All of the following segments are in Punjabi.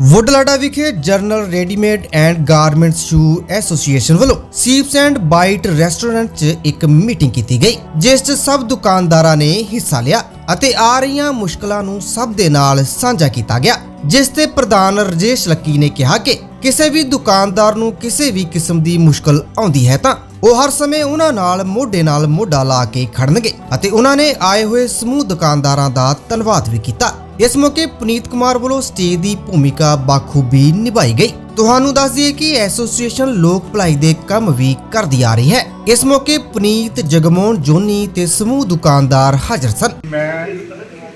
ਵੁੱਡਲਾਡਾ ਵਿਖੇ general readymade and garments shoe association ਵੱਲੋਂ ਸੀਪਸ ਐਂਡ ਬਾਈਟ ਰੈਸਟੋਰੈਂਟ 'ਚ ਇੱਕ ਮੀਟਿੰਗ ਕੀਤੀ ਗਈ, ਜਿਸ 'ਚ ਸਭ ਦੁਕਾਨਦਾਰਾਂ ਨੇ ਹਿੱਸਾ ਲਿਆ ਅਤੇ ਆ ਰਹੀਆਂ ਮੁਸ਼ਕਲਾਂ ਨੂੰ ਸਭ ਦੇ ਨਾਲ ਸਾਂਝਾ ਕੀਤਾ ਗਿਆ, ਜਿਸ ਤੇ ਪ੍ਰਧਾਨ ਰਜੇਸ਼ ਲੱਕੀ ਨੇ ਕਿਹਾ ਕਿ ਕਿਸੇ ਵੀ ਦੁਕਾਨਦਾਰ ਨੂੰ ਕਿਸੇ ਵੀ ਕਿਸਮ ਦੀ ਮੁਸ਼ਕਲ ਆਉਂਦੀ ਹੈ ਤਾਂ ਉਹ ਹਰ ਸਮੇਂ ਉਹਨਾਂ ਨਾਲ ਮੋਢੇ ਨਾਲ ਮੋਢਾ ਲਾ ਕੇ ਖੜਨਗੇ ਅਤੇ ਉਹਨਾਂ ਨੇ ਆਏ ਹੋਏ ਸਮੂਹ ਦੁਕਾਨਦਾਰਾਂ ਦਾ ਧੰਨਵਾਦ ਵੀ ਕੀਤਾ। ਇਸ ਮੌਕੇ ਪੁਨੀਤ ਕੁਮਾਰ ਵੱਲੋਂ ਸਟੇਜ ਦੀ ਭੂਮਿਕਾ ਬਾਖੂਬੀ ਨਿਭਾਈ ਗਈ। ਤੁਹਾਨੂੰ ਦੱਸ ਦਈਏ ਕਿ ਐਸੋਸੀਏਸ਼ਨ ਲੋਕ ਭਲਾਈ ਦੇ ਕੰਮ ਵੀ ਕਰਦੀ ਆ ਰਹੀ ਹੈ। ਇਸ ਮੌਕੇ ਪੁਨੀਤ, ਜਗਮੋਹਨ, ਜੋਨੀ ਤੇ ਸਮੂਹ ਦੁਕਾਨਦਾਰ ਹਾਜ਼ਰ ਸਨ। ਮੈਂ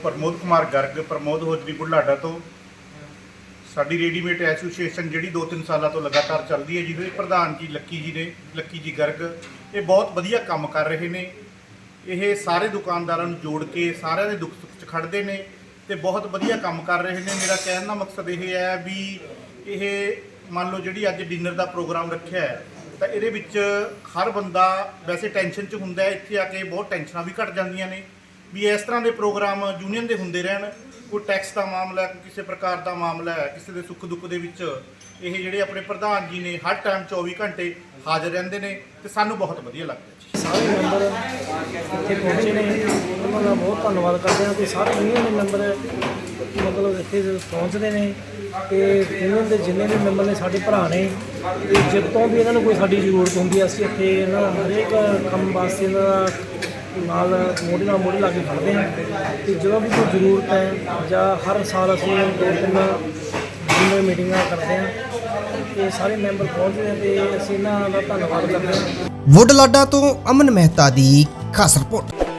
ਪ੍ਰਮੋਦ ਕੁਮਾਰ ਗਰਗ, ਪ੍ਰਮੋਦ ਹੋਜਰੀ ਬੁਢਲਾਡਾ ਤੋਂ ਸਾਡੀ ਰੈਡੀਮੇਡ ਐਸੋਸੀਏਸ਼ਨ ਜਿਹੜੀ 2-3 ਸਾਲਾਂ ਤੋਂ ਲਗਾਤਾਰ ਚੱਲਦੀ ਹੈ ਜਿਹਦੇ ਪ੍ਰਧਾਨ ਜੀ ਲੱਕੀ ਜੀ ਨੇ, ਲੱਕੀ ਜੀ ਗਰਗ, ਇਹ ਬਹੁਤ ਵਧੀਆ ਕੰਮ ਕਰ ਰਹੇ ਨੇ। ਇਹ ਸਾਰੇ ਦੁਕਾਨਦਾਰਾਂ ਨੂੰ ਜੋੜ ਕੇ ਸਾਰਿਆਂ ਦੇ ਦੁੱਖ ਸੁੱਖ 'ਚ ਖੜਦੇ ਨੇ ਤੇ ਬਹੁਤ ਵਧੀਆ ਕੰਮ ਕਰ ਰਹੇ ਨੇ। ਮੇਰਾ ਕਹਿਣ ਦਾ ਮਕਸਦ ਇਹ ਹੈ ਵੀ ਇਹ ਮੰਨ ਲਓ ਜਿਹੜੀ ਅੱਜ ਡਿਨਰ ਦਾ ਪ੍ਰੋਗਰਾਮ ਰੱਖਿਆ ਹੈ, ਤਾਂ ਇਹਦੇ ਵਿੱਚ ਹਰ ਬੰਦਾ ਵੈਸੇ ਟੈਨਸ਼ਨ 'ਚ ਹੁੰਦਾ ਇੱਥੇ ਆ ਕੇ ਬਹੁਤ ਟੈਨਸ਼ਨਾਂ ਵੀ ਘਟ ਜਾਂਦੀਆਂ ਨੇ ਵੀ ਇਸ ਤਰ੍ਹਾਂ ਦੇ ਪ੍ਰੋਗਰਾਮ ਯੂਨੀਅਨ ਦੇ ਹੁੰਦੇ ਰਹਿਣ। ਕੋਈ ਟੈਕਸ ਦਾ ਮਾਮਲਾ ਹੈ, ਕੋਈ ਕਿਸੇ ਪ੍ਰਕਾਰ ਦਾ ਮਾਮਲਾ ਹੈ, ਕਿਸੇ ਦੇ ਸੁੱਖ ਦੁੱਖ ਦੇ ਵਿੱਚ ਇਹ ਜਿਹੜੇ ਆਪਣੇ ਪ੍ਰਧਾਨ ਜੀ ਨੇ ਹਰ ਟਾਈਮ 24 ਘੰਟੇ ਹਾਜ਼ਰ ਰਹਿੰਦੇ ਨੇ ਤੇ ਸਾਨੂੰ ਬਹੁਤ ਵਧੀਆ ਲੱਗਦਾ ਜੀ ਸਾਰੇ ਮੈਂਬਰ ਇੱਥੇ ਪਹੁੰਚੇ ਨੇ। ਉਹਨਾਂ ਦਾ ਬਹੁਤ ਧੰਨਵਾਦ ਕਰਦੇ ਹਾਂ ਕਿ ਸਾਰੇ ਯੂਨੀਅਨ ਦੇ ਮੈਂਬਰ ਮਤਲਬ ਇੱਥੇ ਪਹੁੰਚਦੇ ਨੇ ਤੇ ਯੂਨੀਅਨ ਦੇ ਜਿੰਨੇ ਵੀ ਮੈਂਬਰ ਨੇ ਸਾਡੇ ਭਰਾ ਨੇ, ਤੇ ਜਦੋਂ ਵੀ ਇਹਨਾਂ ਨੂੰ ਕੋਈ ਸਾਡੀ ਜ਼ਰੂਰਤ ਹੁੰਦੀ ਹੈ, ਅਸੀਂ ਇੱਥੇ ਇਹਨਾਂ ਦਾ ਹਰੇਕ ਕੰਮ ਵਾਸਤੇ ਇਹਨਾਂ ਦਾ ਨਾਲ ਮੋਢੇ ਨਾਲ ਮੋਢੇ ਲਾ ਕੇ ਖੜਦੇ ਹਾਂ। ਤੇ ਜਦੋਂ ਵੀ ਕੋਈ ਜ਼ਰੂਰਤ ਹੈ ਜਾਂ ਹਰ ਸਾਲ ਅਸੀਂ ਦੋ ਤਿੰਨ ਜਿੰਨੇ ਮੀਟਿੰਗਾਂ ਕਰਦੇ ਹਾਂ, ਤੇ ਸਾਰੇ ਮੈਂਬਰ ਪਹੁੰਚਦੇ ਨੇ ਤੇ ਅਸੀਂ ਇਹਨਾਂ ਦਾ ਧੰਨਵਾਦ ਕਰਦੇ ਹਾਂ। ਵੁੱਡ ਲਾਡਾ ਤੋਂ ਅਮਨ ਮਹਿਤਾ ਦੀ ਖਾਸ ਰਿਪੋਰਟ।